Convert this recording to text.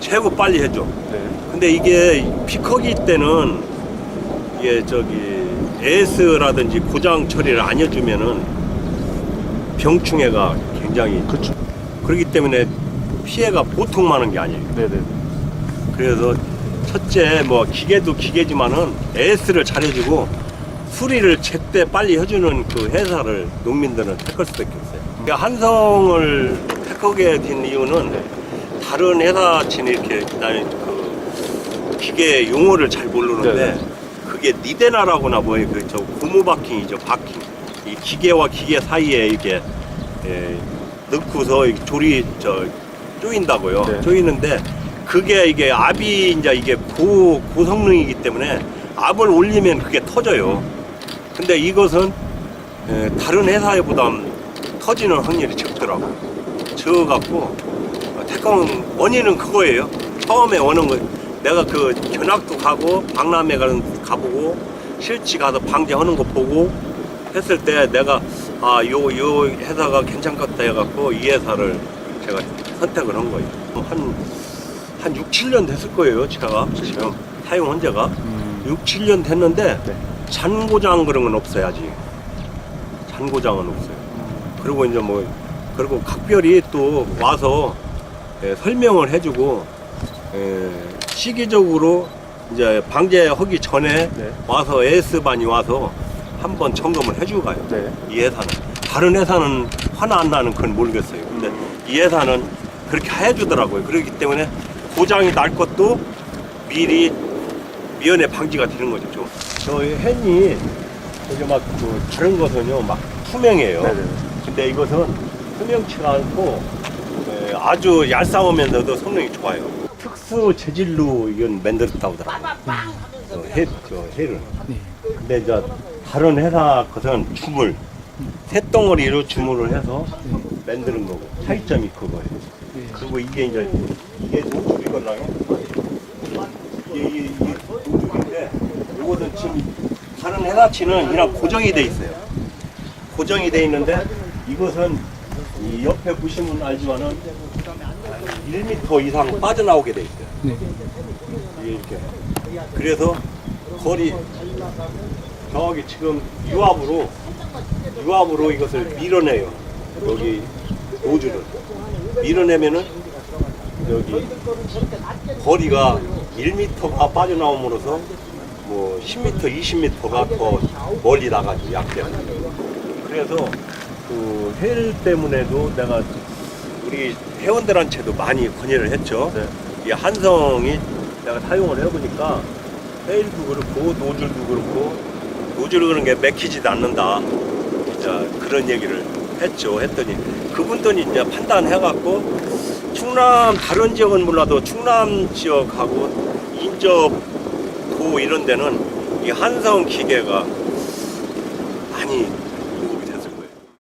최고 빨리 해줘. 네. 근데 이게 피커기 때는 이게 저기 AS라든지 고장 처리를 안 해주면은 병충해가 굉장히 그렇죠. 그렇기 때문에 피해가 보통 많은 게 아니에요. 네네. 그래서 첫째 뭐 기계도 기계지만은 AS를 잘해주고 수리를 제때 빨리 해주는 그 회사를 농민들은 택할 수밖에 없어요. 그러니까 한성을 택하게 된 이유는 다른 회사ችን 이렇게 나는 그 기계 용어를 잘 모르는데 네네. 그게 니데나라고나 뭐예요 그저 고무 바킹이죠 바킹 이 기계와 기계 사이에 이게 예, 넣고서 조리 저 조인다고요 네. 조이는데 그게 이게 압이 이제 이게 고 고성능이기 때문에 압을 올리면 그게 터져요 근데 이것은 예, 다른 회사에 보다 터지는 확률이 적더라고 적어갖고 태권 원인은 그거예요. 처음에 오는 거 내가 그 견학도 가고 박람회 가는 가보고 실지 가서 방제하는 거 보고 했을 때 내가 아요 요 회사가 괜찮겠다 해갖고 이 회사를 제가 선택을 한 거예요. 한한 6, 7년 됐을 거예요. 제가 지금 사용한 지가 음. 6, 7년 됐는데 네. 잔고장 그런 건 없어요 아직. 잔고장은 없어요. 그리고 이제 뭐 그리고 각별히 또 와서 예, 설명을 해주고 예, 시기적으로 이제 방제하기 전에 네. 와서 AS반이 와서 한번 점검을 해주고 가요. 네. 이 회사는 다른 회사는 화나 안 나는 그건 모르겠어요. 근데 음. 이 회사는 그렇게 해주더라고요. 그렇기 때문에 고장이 날 것도 미리 미연에 방지가 되는 거죠. 좀. 저희 햇이 이게 막그 다른 것은요 막 투명해요. 네네. 근데 이것은 투명치가 않고 에, 아주 얄쌍하면서도 성능이 좋아요. 특수 재질로 이건 만들었다고 하더라고요. 저 해, 저 해를. 근데 이제 다른 회사 것은 주물, 새덩어리로 주물을 해서 만드는 거고 차이점이 그거예요. 그리고 이게 이제 이게 노출이거든요. 이게 이게 이게 노출인데 이것은 지금 다른 회사치는 그냥 고정이 돼 있어요. 고정이 돼 있는데 이것은 이 옆에 보시면 알지만은 1m 이상 빠져나오게 돼 있어요. 이게 이렇게. 그래서 거리 저기 지금 유압으로 유압으로 이것을 밀어내요. 여기 노즐을 밀어내면은 여기 거리가 1m가 빠져나옴으로써 뭐 10m, 20m가 더 멀리 나가죠 약대는. 그래서 그헬 때문에도 내가 우리 회원들한테도 많이 건의를 했죠. 네. 이 한성이 내가 사용을 해보니까 헬도 그렇고 노즐도 그렇고 노즐을 그런 게 맥히지도 않는다. 진짜 그런 얘기를 했죠. 했더니 그분들이 이제 판단해갖고 충남 다른 지역은 몰라도 충남 지역하고 인접도 이런 데는 이 한성 기계가 많이